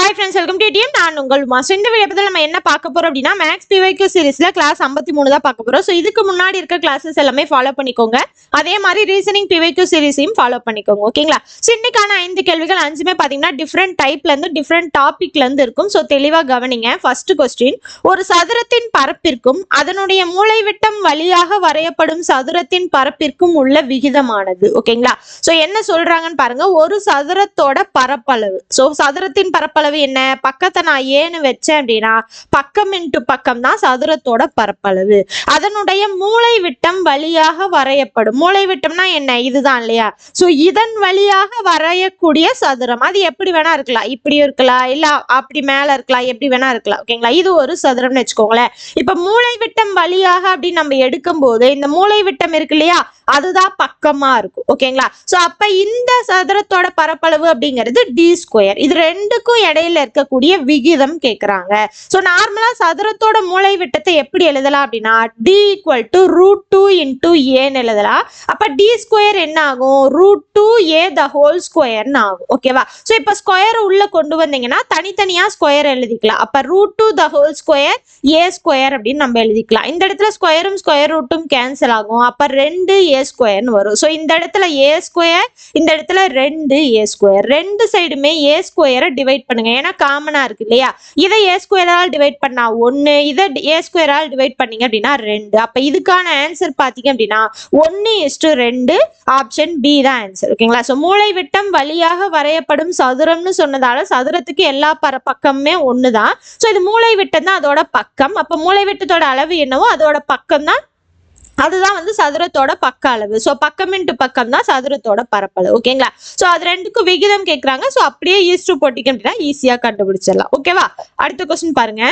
Hi friends welcome to TM நான் உங்கள் Uma. So இந்த வீடியோ நம்ம என்ன பார்க்க போறோம் அப்படின்னா மேக்ஸ் பிவைக்யூ சீரிஸ்ல கிளாஸ் ஐம்பத்தி மூணு தான் பார்க்க போறோம். ஸோ இதுக்கு முன்னாடி இருக்க கிளாஸஸ் எல்லாமே ஃபாலோ பண்ணிக்கோங்க. அதே மாதிரி ரீசனிங் பிவைக்யூ சீரிஸையும் ஃபாலோ பண்ணிக்கோங்க ஓகேங்களா ஸோ இன்னைக்கான ஐந்து கேள்விகள் அஞ்சுமே பார்த்தீங்கன்னா டிஃப்ரெண்ட் டைப்ல இருந்து டிஃப்ரெண்ட் டாபிக்ல இருந்து இருக்கும். ஸோ தெளிவாக கவனிங்க. ஃபர்ஸ்ட் கொஸ்டின் ஒரு சதுரத்தின் பரப்பிற்கும் அதனுடைய மூளைவிட்டம் வழியாக வரையப்படும் சதுரத்தின் பரப்பிற்கும் உள்ள விகிதமானது ஓகேங்களா ஸோ என்ன சொல்றாங்கன்னு பாருங்க. ஒரு சதுரத்தோட பரப்பளவு. ஸோ சதுரத்தின் பரப்பளவு என்ன? பக்கத்தை நான் ஏன்னு வச்சேன் அப்படின்னா பக்கம் இன்ட்டு பக்கம் தான் சதுரத்தோட பரப்பளவு. அதனுடைய மூளை விட்டம் வழியாக வரையப்படும். மூளை விட்டம்னா என்ன? இதுதான் இல்லையா? ஸோ இதன் வழியாக வரையக்கூடிய சதுரம். அது எப்படி வேணா இருக்கலாம். இப்படி இருக்கலாம். இல்ல அப்படி மேல இருக்கலாம். எப்படி வேணா இருக்கலாம். ஓகேங்களா இது ஒரு சதுரம்னு வச்சுக்கோங்களேன். இப்ப மூளை விட்டம் வழியாக அப்படின்னு நம்ம எடுக்கும்போது இந்த மூளை விட்டம் இருக்கு இல்லையா? அதுதான் பக்கமா இருக்கும். ஓகேங்களா சோ அப்ப இந்த சதுரத்தோட பரப்பளவு அப்படிங்கிறது டி ஸ்கொயர் இது ரெண்டுக்கும் இடையில இருக்கக்கூடிய விகிதம் கேக்குறாங்க. ஸோ நார்மலா சதுரத்தோட மூளை விட்டத்தை எப்படி எழுதலாம் அப்படின்னா D equal to root two into ஏன்னு எழுதலாம். அப்ப டி ஸ்கொயர் என்ன ஆகும் root two A the whole ஸ்கொயர்னு ஆகும். ஓகேவா சோ இப்ப ஸ்கொயர் உள்ள கொண்டு வந்தீங்கன்னா தனித்தனியா ஸ்கொயர் எழுதிக்கலாம். அப்ப root two the whole square A square அப்படின்னு நம்ம எழுதிக்கலாம். இந்த இடத்துல ஸ்கொயரும் ஸ்கொயர் ரூட்டும் கேன்சல் ஆகும். அப்ப ரெண்டு ஏ ஸ்கொயர்னு வரும். ஸோ இந்த இடத்துல ஏ ஸ்கொயர் இந்த இடத்துல ரெண்டு ஏ ஸ்கொயர் ரெண்டு சைடுமே ஏ ஸ்கொயரை டிவைட் பண்ணுங்க ஏன்னா காமனா இருக்கு இல்லையா? இதை ஏ ஸ்கொயரால் டிவைட் பண்ணா ஒன்னு இதை ஏ ஸ்கொயரால் டிவைட் பண்ணீங்க அப்படின்னா ரெண்டு. அப்ப இதுக்கான ஆன்சர் பாத்தீங்க அப்படின்னா ஒன்னு இஸ்டு ரெண்டு ஆப்ஷன் பி தான் ஆன்சர் ஓகேங்களா? ஸோ மூளை விட்டம் வழியாக வரையப்படும் சதுரம்னு சொன்னதால சதுரத்துக்கு எல்லா பர பக்கமுமே ஒன்று தான் ஸோ இது மூளை விட்டம் தான் அதோட பக்கம். அப்போ மூளை விட்டத்தோட அளவு என்னவோ அதோட பக்கம் தான் அதுதான் வந்து சதுரத்தோட பக்க அளவு. ஸோ பக்கம் இன்ட்டு பக்கம் தான் சதுரத்தோட பரப்பளவு. ஓகேங்களா ஸோ அது ரெண்டுக்கும் விகிதம் கேட்குறாங்க ஸோ அப்படியே ஈஸ்டு போட்டிங்க அப்படின்னா ஈஸியாக கண்டுபிடிச்சிடலாம். ஓகேவா அடுத்த கொஸ்டின் பாருங்க.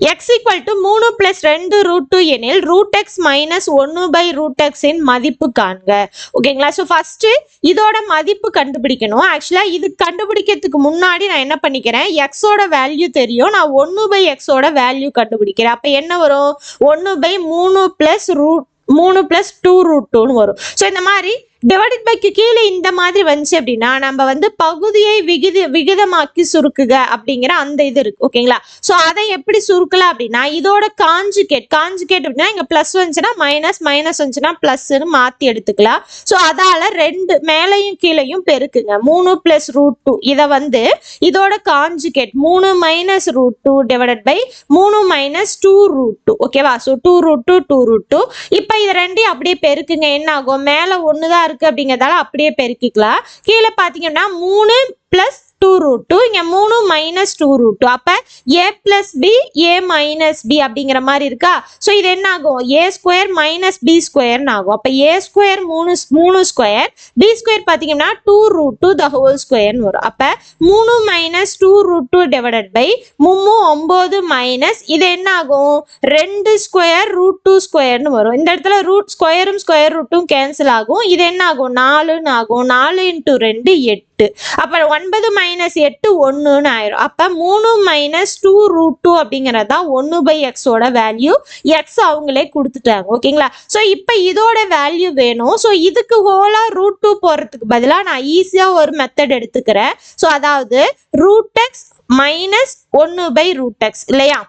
எக்ஸ் ஈக்குவல் டு மூணு பிளஸ் ரெண்டு ரூட் டூ எனில் ரூட் எக்ஸ் மைனஸ் ஒன்று பை ரூட் எக்ஸின் மதிப்பு காண்க. ஓகேங்களா ஸோ ஃபஸ்ட்டு இதோட மதிப்பு கண்டுபிடிக்கணும். ஆக்சுவலாக இது கண்டுபிடிக்கிறதுக்கு முன்னாடி நான் என்ன பண்ணிக்கிறேன்? எக்ஸோட வேல்யூ தெரியும். நான் ஒன்று பை எக்ஸோட வேல்யூ கண்டுபிடிக்கிறேன். அப்போ என்ன வரும்? ஒன்று பை மூணு பிளஸ் ரூட் மூணு பிளஸ் டூ ரூட் டூன்னு வரும். ஸோ இந்த மாதிரி டிவைடட் பைக்கு கீழே இந்த மாதிரி வந்துச்சு அப்படின்னா நம்ம வந்து பகுதியை விகித விகிதமாக்கி சுருக்குக அப்படிங்கிற அந்த இது இருக்கு ஓகேங்களா? ஸோ அதை எப்படி சுருக்கலாம் அப்படின்னா இதோட காஞ்சுகேட் காஞ்சுகேட் அப்படின்னா இங்கே ப்ளஸ் வந்துச்சுன்னா மைனஸ் மைனஸ் வந்துச்சுன்னா ப்ளஸ்ன்னு மாத்தி எடுத்துக்கலாம். ஸோ அதால ரெண்டு மேலையும் கீழையும் பெருக்குங்க. மூணு பிளஸ் ரூட் டூ இதை வந்து இதோட காஞ்சுகேட் மூணு minus root two divided by மூணு மைனஸ் டூ ரூட் டூ ஓகேவா so two root two two root two இப்போ இது ரெண்டையும் அப்படியே பெருக்குங்க. என்ன ஆகும்? மேலே ஒன்று தான் இருக்கு அப்படிங்கிறதால அப்படியே பெருக்கிக்கலாம். கீழே பார்த்தீங்கன்னா மூணு ப்ளஸ் டூ ரூட் டூ இங்கே மூணு மைனஸ் டூ ரூட் டூ அப்போ A plus B A minus B அப்படிங்கிற மாதிரி இருக்கா? ஸோ இது என்ன ஆகும் ஏ ஸ்கொயர் மைனஸ் பி ஸ்கொயர்னு ஆகும். அப்போ ஏ ஸ்கொயர் மூணு மூணு ஸ்கொயர் பி ஸ்கொயர் பார்த்தீங்கன்னா two root two the whole ஸ்கொயர்னு வரும். அப்போ மூணு minus two root two divided by மும்மு ஒம்பது மைனஸ் இது என்ன ஆகும் ரெண்டு ஸ்கொயர் ரூட் டூ ஸ்கொயர்னு வரும். இந்த இடத்துல ரூட் ஸ்கொயரும் ஸ்கொயர் ரூட்டும் கேன்சல் ஆகும். இது என்ன ஆகும் நாலுன்னு ஆகும். நாலு இன்ட்டு ரெண்டு எட்டு. அப்போ ஒன்பது மைனஸ் மைனஸ் எட்டு ஒன்றுன்னு ஆயிரும். அப்போ மூணு மைனஸ் டூ ரூட் டூ அப்படிங்கிறது தான் ஒன்று பை எக்ஸோட வேல்யூ எக்ஸ் அவங்களே கொடுத்துட்டாங்க. ஓகேங்களா ஸோ இப்போ இதோட வேல்யூ வேணும். ஸோ இதுக்கு ஹோலாக ரூட் டூ போடுறதுக்கு பதிலாக நான் ஈஸியாக ஒரு மெத்தட் எடுத்துக்கிறேன். ஸோ அதாவது ரூட் எக்ஸ் மைனஸ் ஒன்று பை ரூட் எக்ஸ் இல்லையா?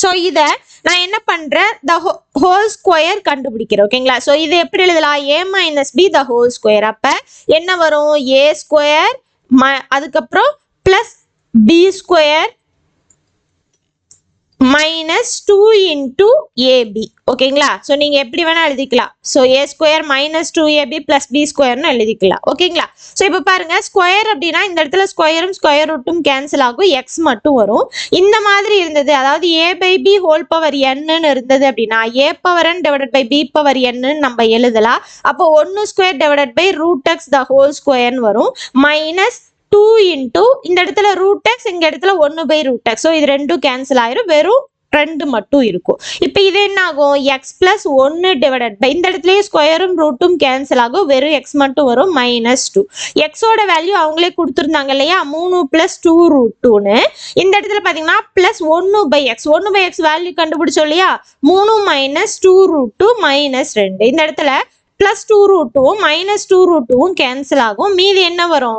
ஸோ இதை நான் என்ன பண்ணுறேன் த ஹோ ஹோல் ஸ்கொயர் கண்டுபிடிக்கிறேன். ஓகேங்களா ஸோ இது எப்படி எழுதலாம்? A minus B the whole square அப்போ என்ன வரும்? ஏ ஸ்கொயர் ம அதுக்கப்புறம் plus B square minus two into AB ஓகேங்களா ஸோ நீங்கள் எப்படி வேணால் எழுதிக்கலாம். So A square minus two AB plus B ஸ்கொயர்னு எழுதிக்கலாம். ஓகேங்களா ஸோ இப்போ பாருங்க ஸ்கொயர் அப்படின்னா இந்த இடத்துல ஸ்கொயரும் ஸ்கொயர் ரூட்டும் கேன்சல் ஆகும். எக்ஸ் மட்டும் வரும். இந்த மாதிரி இருந்தது அதாவது A by B whole power என்னன்னு இருந்தது அப்படின்னா A power N divided by B power என்னன்னு நம்ம எழுதலாம். அப்போ ஒன்று square divided by root X the whole ஸ்கொயர்னு வரும். மைனஸ் டூ இன்டூ இந்த இடத்துல ரூட் எக்ஸ் இந்த இடத்துல ஒன்று பை ரூட் எக்ஸ் ஸோ இது ரெண்டும் கேன்சல் ஆயிரும். வெறும் ரெண்டு மட்டும் இருக்கும். இப்போ இது என்ன ஆகும் எக்ஸ் பிளஸ் ஒன்று டிவைடட் பை இந்த இடத்துலயே ஸ்கொயரும் ரூட்டும் கேன்சல் ஆகும். வெறும் எக்ஸ் மட்டும் வரும் மைனஸ் டூ எக்ஸோட வேல்யூ அவங்களே கொடுத்துருந்தாங்க இல்லையா? மூணு பிளஸ் டூ ரூட் டூன்னு இந்த இடத்துல பார்த்தீங்கன்னா பிளஸ் ஒன்று பை எக்ஸ் ஒன்று பை எக்ஸ் வேல்யூ கண்டுபிடிச்சோம் இல்லையா? மூணு minus two root two minus ரெண்டு. இந்த இடத்துல ப்ளஸ் டூ ரூட் டூவும் மைனஸ் டூ ரூட் டூவும் கேன்சல் ஆகும். மீதி என்ன வரும்?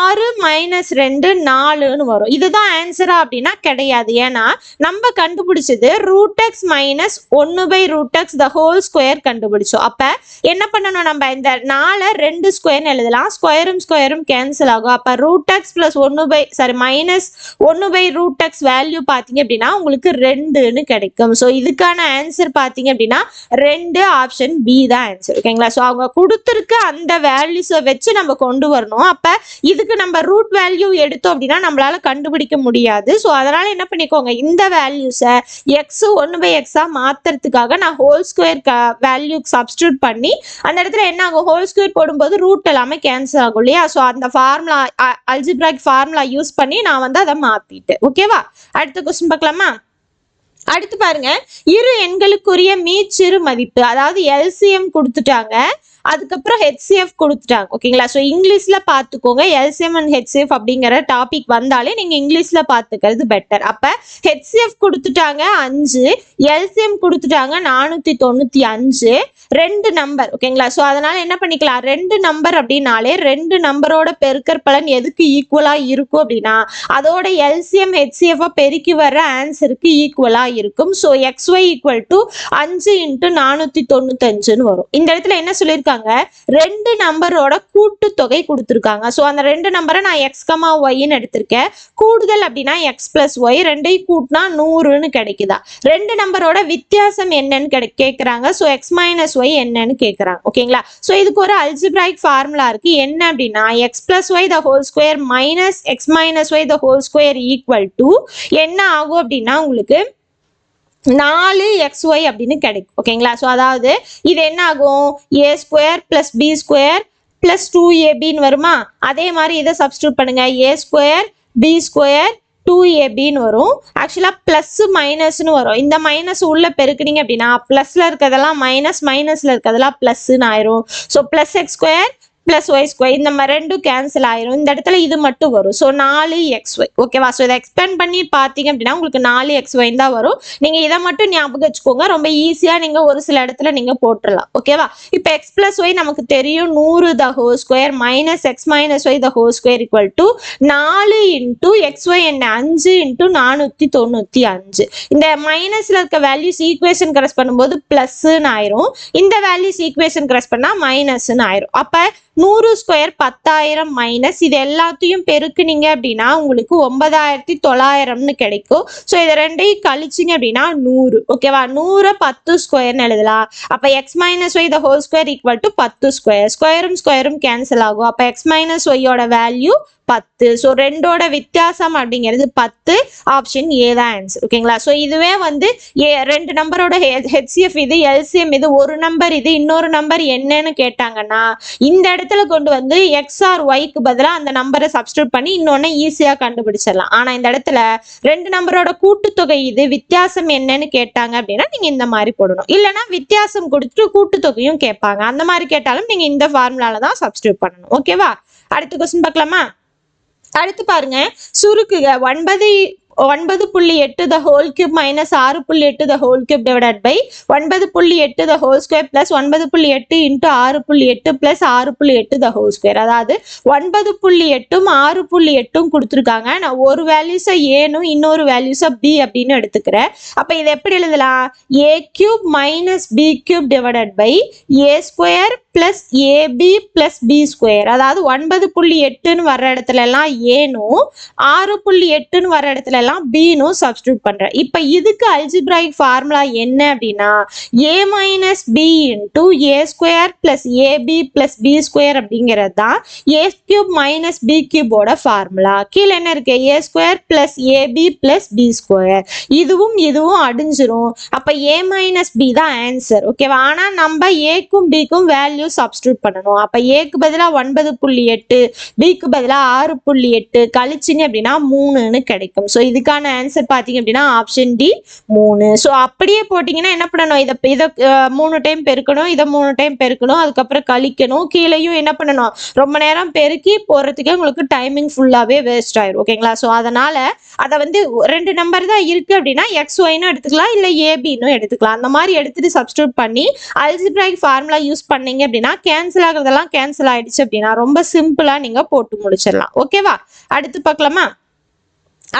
ஆறு மைனஸ் ரெண்டு நாலுன்னு வரும். இதுதான் ஆன்சரா அப்படின்னா கிடையாது. ஏன்னா நம்ம கண்டுபிடிச்சது ரூட் எக்ஸ் மைனஸ் ஒன்று by root X the whole square கண்டுபிடிச்சோம். அப்போ என்ன பண்ணணும் நம்ம? இந்த நாலை ரெண்டு ஸ்கொயர்னு எழுதலாம். ஸ்கொயரும் ஸ்கொயரும் கேன்சல் ஆகும். அப்போ ரூட் எக்ஸ் ப்ளஸ் ஒன்று பை சாரி மைனஸ் ஒன்று பை ரூட் எக்ஸ் வேல்யூ பார்த்தீங்க அப்படின்னா உங்களுக்கு ரெண்டுன்னு கிடைக்கும். ஸோ இதுக்கான ஆன்சர் பார்த்தீங்க அப்படின்னா ரெண்டு ஆப்ஷன் பி தான் ஆன்சர் ஓகேங்களா ஸோ அவங்க கொடுத்துருக்க அந்த வேல்யூஸை வச்சு நம்ம கொண்டு வரணும். அப்போ இதுக்கு நம்ம ரூட் வேல்யூ எடுத்தோம் அப்படின்னா நம்மளால கண்டுபிடிக்க முடியாது. ஸோ அதனால என்ன பண்ணிக்கோங்க? இந்த வேல்யூஸை எக்ஸ் ஒன்று பை எக்ஸாக மாற்றுறதுக்காக நான் ஹோல் ஸ்கொயர் வேல்யூ சப்ஸ்டியூட் பண்ணி அந்த இடத்துல என்ன ஆகும்? ஹோல் ஸ்கொயர் போடும்போது ரூட் எல்லாமே கேன்சல் ஆகும் இல்லையா? ஸோ அந்த ஃபார்முலா அல்ஜிப்ராக் ஃபார்முலா யூஸ் பண்ணி நான் வந்து அதை மாற்றிட்டேன் ஓகேவா அடுத்த கொஸ்டின் பார்க்கலாமா? அடுத்து பாருங்க இரு எண்களுக்குரிய மீச்சிறு மதிப்பு அதாவது எல்சிஎம் கொடுத்துட்டாங்க. அதுக்கப்புறம் ஹெச்சிஎஃப் கொடுத்துட்டாங்க. ஓகேங்களா ஸோ இங்கிலீஷில் பார்த்துக்கோங்க எல்சிஎம் அண்ட் ஹெச்சிஎஃப் அப்படிங்கிற டாபிக் வந்தாலே நீங்கள் இங்கிலீஷில் பார்த்துக்கிறது பெட்டர் அப்போ ஹெச்சிஎஃப் கொடுத்துட்டாங்க அஞ்சு எல்சிஎம் கொடுத்துட்டாங்க நானூற்றி தொண்ணூற்றி அஞ்சு. ரெண்டு நம்பர் ஓகேங்களா ஸோ அதனால் என்ன பண்ணிக்கலாம்? ரெண்டு நம்பர் அப்படின்னாலே ரெண்டு நம்பரோட பெருக்கற் பலன் எதுக்கு ஈக்குவலாக இருக்கும் அப்படின்னா அதோட எல்சிஎம் ஹெச்சிஎஃப் பெருக்கி வர்ற ஆன்சருக்கு ஈக்குவலாக இருக்கும். So X Y equal to அஞ்சு இன்ட்டு நானூற்றி தொண்ணூத்தஞ்சுன்னு வரும். இந்த இடத்துல என்ன சொல்லியிருக்காங்க? ரெண்டு நம்பரோட கூட்டுத்தொகை கொடுத்துருக்காங்க. ஸோ அந்த ரெண்டு நம்பரை நான் எக்ஸ் கமா ஒய்ன்னு எடுத்திருக்கேன். கூடுதல் அப்படின்னா எக்ஸ் பிளஸ் ஒய் ரெண்டையும் கூட்டினா நூறுன்னு கிடைக்குதா? ரெண்டு நம்பரோட வித்தியாசம் என்னன்னு கிடை கேட்குறாங்க ஸோ எக்ஸ் மைனஸ் ஒய் என்னன்னு கேட்குறாங்க ஓகேங்களா? ஸோ இதுக்கு ஒரு அல்ஜிப்ராய்க் ஃபார்முலா இருக்கு. என்ன அப்படின்னா X plus Y the whole square minus X minus Y the whole square equal to என்ன ஆகும் அப்படின்னா உங்களுக்கு நாலு எக்ஸ் ஒய் அப்படின்னு கிடைக்கும். ஓகேங்களா? ஸோ அதாவது இது என்ன ஆகும் A square plus B square plus two ஏபின்னு வருமா? அதே மாதிரி இதை சப்ஸ்டியூட் பண்ணுங்க. A square B square two ஏபின்னு வரும். ஆக்சுவலாக ப்ளஸ்ஸு மைனஸ்னு வரும். இந்த மைனஸ் உள்ள பெருக்குனீங்க அப்படின்னா ப்ளஸில் இருக்கிறதெல்லாம் மைனஸ் மைனஸில் இருக்கிறதெல்லாம் ப்ளஸ்ன்னு ஆயிரும். So plus X square plus Y square இந்த மாதிரி ரெண்டும் கேன்சல் ஆயிரும். இந்த இடத்துல இது மட்டும் வரும். ஸோ நாலு எக்ஸ் ஒய் ஓகேவா ஸோ இதை எக்ஸ்பேண்ட் பண்ணி பார்த்தீங்க அப்படின்னா உங்களுக்கு நாலு எக்ஸ் ஒய் தான் வரும். நீங்கள் இதை மட்டும் ஞாபகம் வச்சுக்கோங்க. ரொம்ப ஈஸியாக நீங்கள் ஒரு சில இடத்துல நீங்கள் போட்டுடலாம் ஓகேவா இப்போ எக்ஸ் ப்ளஸ் ஒய் நமக்கு தெரியும். நூறு the whole square minus X minus Y the whole square equal to நாலு இன்ட்டு எக்ஸ் ஒய் என்ன அஞ்சு இன்ட்டு நானூற்றி தொண்ணூற்றி அஞ்சு. இந்த மைனஸில் இருக்க வேல்யூஸ் ஈக்குவேஷன் கிரஸ் பண்ணும்போது ப்ளஸ்ன்னு ஆயிரும். இந்த வேல்யூஸ் ஈக்குவேஷன் கிரஸ் பண்ணால் மைனஸ்ன்னு ஆயிரும். அப்போ நூறு ஸ்கொயர் பத்தாயிரம் மைனஸ் இது எல்லாத்தையும் பெருக்குனீங்க அப்படின்னா உங்களுக்கு ஒன்பதாயிரத்தி தொள்ளாயிரம்னு கிடைக்கும். ஸோ இதை ரெண்டையும் கழிச்சிங்க அப்படின்னா நூறு. ஓகேவா நூறு பத்து ஸ்கொயர்னு எழுதலாம். அப்போ X minus Y the whole square equal to பத்து ஸ்கொயர் ஸ்கொயரும் ஸ்கொயரும் கேன்சல் ஆகும். அப்போ எக்ஸ் மைனஸ் ஒய்யோட வேல்யூ பத்து. ஸோ ரெண்டோட வித்தியாசம் அப்படிங்கிறது பத்து. ஆப்ஷன் ஏ தான் ஆன்சர் ஓகேங்களா ஸோ இதுவே வந்து ஏ ரெண்டு நம்பரோட ஹெச்சிஎஃப் இது எல்சிஎம் இது ஒரு நம்பர் இது இன்னொரு நம்பர் என்னன்னு கேட்டாங்கன்னா இந்த இடத்துல கொண்டு வந்து எக்ஸ் ஆர் ஒய்க்கு பதிலாக அந்த நம்பரை சப்ஸ்டியூட் பண்ணி இன்னொன்று ஈஸியாக கண்டுபிடிச்சிடலாம். ஆனால் இந்த இடத்துல ரெண்டு நம்பரோட கூட்டுத்தொகை இது வித்தியாசம் என்னன்னு கேட்டாங்க அப்படின்னா நீங்கள் இந்த மாதிரி போடணும். இல்லைன்னா வித்தியாசம் கொடுத்துட்டு கூட்டுத்தொகையும் கேட்பாங்க. அந்த மாதிரி கேட்டாலும் நீங்கள் இந்த ஃபார்முலால தான் சப்ஸ்டியூட் பண்ணணும். ஓகேவா அடுத்த கொஸ்டின் பார்க்கலாமா? அடுத்து பாருங்க. சுருக்குக. ஒன்பது ஒன்பது புள்ளி எட்டு த ஹோல் கியூப் மைனஸ் ஆறு புள்ளி எட்டு the whole cube divided by ஒன்பது புள்ளி எட்டு த ஹோல் ஸ்கொயர் பிளஸ் ஒன்பது புள்ளி எட்டு இன்ட்டு ஆறு புள்ளி எட்டு பிளஸ் ஆறு புள்ளி எட்டு த ஹோல் ஸ்கொயர் அதாவது ஒன்பது புள்ளி எட்டும் ஆறு புள்ளி எட்டும் கொடுத்துருக்காங்க. நான் ஒரு வேல்யூஸை ஏனும் இன்னொரு வேல்யூஸை பி அப்படின்னு எடுத்துக்கிறேன். அப்போ இதை எப்படி எழுதலாம்? A cube minus B cube divided by A square plus AB plus B square அதாவது ஒன்பது புள்ளி எட்டுன்னு வர்ற இடத்துல எல்லாம் ஏனும் ஆறு புள்ளி எட்டுன்னு வர்ற இடத்துல எல்லாம் பீனும் சப்ஸ்டியூட் பண்ணுறேன் இப்போ இதுக்கு அல்ஜிப்ராய்க் ஃபார்முலா என்ன அப்படின்னா A minus B into A square plus AB plus B square அப்படிங்கிறது தான் ஏ கியூப் மைனஸ் பி கியூபோட ஃபார்முலா கீழே என்ன இருக்கு? A square plus AB plus B square இதுவும் இதுவும் அடிஞ்சிரும். அப்போ ஏ மைனஸ் பி தான் ஆன்சர் ஓகேவா ஆனால் நம்ம ஏக்கும் பிக்கும் வேல்யூ சப்ஸ்டியூட் பண்ணணும். அப்போ ஏக்கு பதிலாக ஒன்பது புள்ளி எட்டு பிக்கு பதிலாக ஆறு புள்ளி எட்டு கழிச்சிங்க அப்படின்னா மூணுன்னு கிடைக்கும். ஸோ இதுக்கான ஆன்சர் பார்த்தீங்க அப்படின்னா ஆப்ஷன் டி மூணு. ஸோ அப்படியே போட்டிங்கன்னா என்ன பண்ணணும்? இதை இதை மூணு டைம் பெருக்கணும் இதை மூணு டைம் பெருக்கணும் அதுக்கப்புறம் கழிக்கணும் கீழேயும் என்ன பண்ணணும்? ரொம்ப நேரம் பெருக்கி போகிறதுக்கே உங்களுக்கு டைமிங் ஃபுல்லாகவே வேஸ்ட் ஆயிரும். ஓகேங்களா ஸோ அதனால் அதை வந்து ரெண்டு நம்பர் தான் இருக்குது அப்படின்னா எக்ஸ் ஒய்னும் எடுத்துக்கலாம் இல்லை ஏபின்னு எடுத்துக்கலாம். அந்த மாதிரி எடுத்துட்டு சப்ஸ்டியூட் பண்ணி அல்ஜிப்ராய்க் ஃபார்முலா யூஸ் பண்ணீங்க அப்படின்னா கேன்சல் ஆகுறதெல்லாம் கேன்சல் ஆயிடுச்சு அப்படின்னா ரொம்ப சிம்பிளா நீங்க போட்டு முடிச்சிடலாம். ஓகேவா அடுத்து பார்க்கலாமா?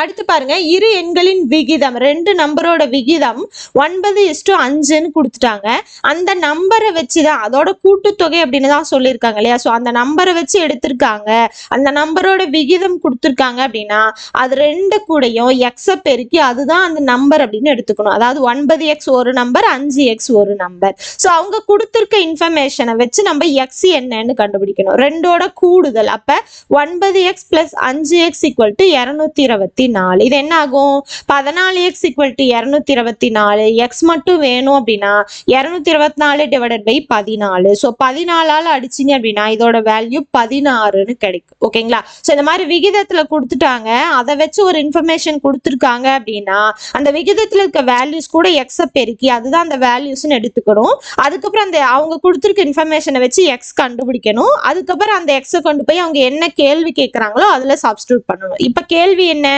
அடுத்து பாருங்க இரு எண்களின் விகிதம் ரெண்டு நம்பரோட விகிதம் ஒன்பது இஸ்டு அஞ்சுன்னு கொடுத்துட்டாங்க. அந்த நம்பரை வச்சு தான் அதோட கூட்டுத்தொகை அப்படின்னு தான் சொல்லியிருக்காங்க இல்லையா? ஸோ அந்த நம்பரை வச்சு எடுத்திருக்காங்க. அந்த நம்பரோட விகிதம் கொடுத்துருக்காங்க அப்படின்னா அது ரெண்டு கூடையும் எக்ஸை பெருக்கி அதுதான் அந்த நம்பர் அப்படின்னு எடுத்துக்கணும். அதாவது ஒன்பது எக்ஸ் ஒரு நம்பர் அஞ்சு எக்ஸ் ஒரு நம்பர். ஸோ அவங்க கொடுத்துருக்க இன்ஃபர்மேஷனை வச்சு நம்ம எக்ஸ் என்னன்னு கண்டுபிடிக்கணும். ரெண்டோட கூடுதல் அப்ப ஒன்பது எக்ஸ் பிளஸ் அஞ்சு எக்ஸ் ஈக்குவல் டு இரநூத்தி இருபத்தி நாலு. இது என்ன ஆகும் பதினாலு எக்ஸ் ஈக்குவல் டு இரநூத்தி இருபத்தி நாலு. எக்ஸ் மட்டும் வேணும் அப்படின்னா இரநூத்தி இருபத்தி நாலு டிவைடட் பை பதினாலு. ஸோ பதினாலால் அடிச்சிங்க அப்படின்னா இதோட வேல்யூ பதினாறுன்னு கிடைக்கும். ஓகேங்களா ஸோ இந்த மாதிரி விகிதத்தில் கொடுத்துட்டாங்க. அதை வச்சு ஒரு இன்ஃபர்மேஷன் கொடுத்துருக்காங்க அப்படின்னா அந்த விகிதத்தில் இருக்க வேல்யூஸ் கூட எக்ஸை பெருக்கி அதுதான் அந்த வேல்யூஸ்னு எடுத்துக்கணும். அதுக்கப்புறம் அந்த அவங்க கொடுத்துருக்க இன்ஃபர்மேஷனை வச்சு எக்ஸ் கண்டுபிடிக்கணும். அதுக்கப்புறம் அந்த எக்ஸை கொண்டு போய் அவங்க என்ன கேள்வி கேட்குறாங்களோ அதில் சப்ஸ்டியூட் பண்ணணும். இப்போ கேள்வி என்ன?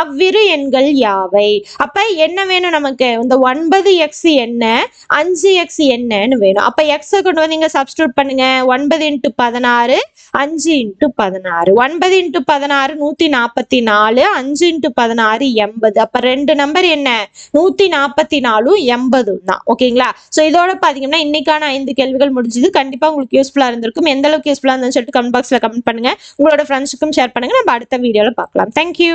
அவ்விரு எண்கள் யாவை? அப்ப என்ன வேணும் நமக்கு? இந்த ஒன்பது எக்ஸ் என்ன? அஞ்சு எக்ஸ் என்னன்னு வேணும். அப்ப எக்ஸை கொண்டு வந்து இங்க சப்ஸ்டியூட் பண்ணுங்க. ஒன்பது இன்ட்டு பதினாறு அஞ்சு இன்ட்டு பதினாறு. ஒன்பது இன்ட்டு பதினாறு நூத்தி நாற்பத்தி நாலு அஞ்சு இன்ட்டு பதினாறு எண்பது. அப்ப ரெண்டு நம்பர் என்ன? நூத்தி நாற்பத்தி நாலும் எண்பதும் தான் ஓகேங்களா ஸோ இதோட பாத்தீங்கன்னா இன்னைக்கான ஐந்து கேள்விகள் முடிஞ்சது. கண்டிப்பா உங்களுக்கு யூஸ்ஃபுல்லா இருந்திருக்கும். எந்த அளவுக்கு யூஸ்ஃபுல்லா இருந்துன்னு சொல்லிட்டு கமெண்ட் பாக்ஸ்ல கமெண்ட் பண்ணுங்க. உங்களோட ஃப்ரெண்ட்ஸுக்கும் ஷேர் பண்ணுங்க. நம்ம அடுத்த வீடியோல பார்க்கலாம். தேங்க்யூ